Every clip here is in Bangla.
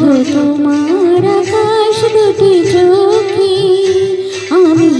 তোমার আকাশ দুটি চোখে আমি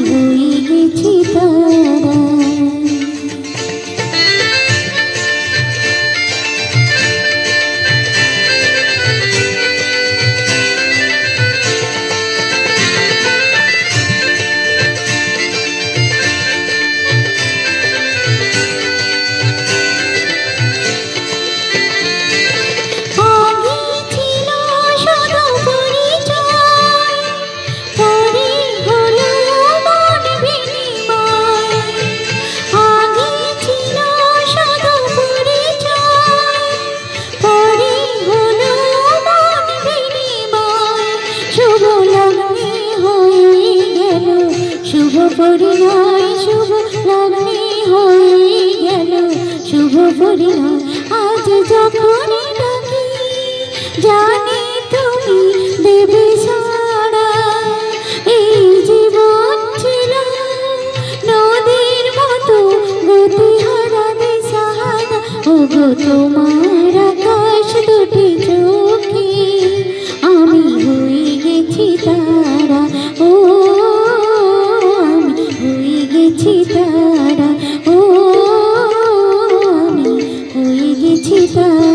পরিণয় শুভ লগ্নি হয়ে গেল। শুভ পরিণয় আজ যখনই ডাকি, জানি তুমি দেবে সারা এই জীবন ছিল নদীর মতো, গতি হারাবে সাহারা। ও গো Mm-hmm.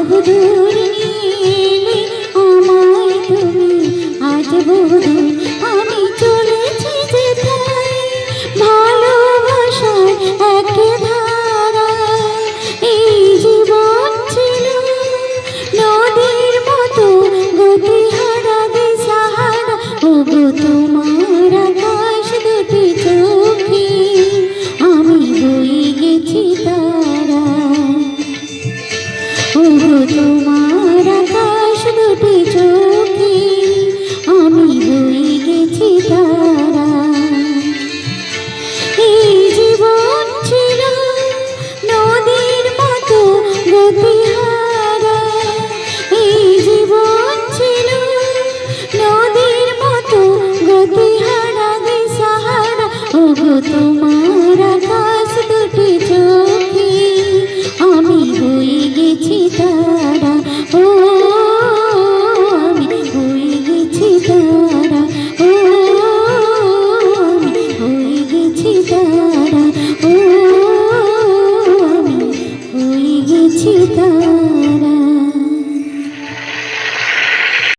মধুর তারা ও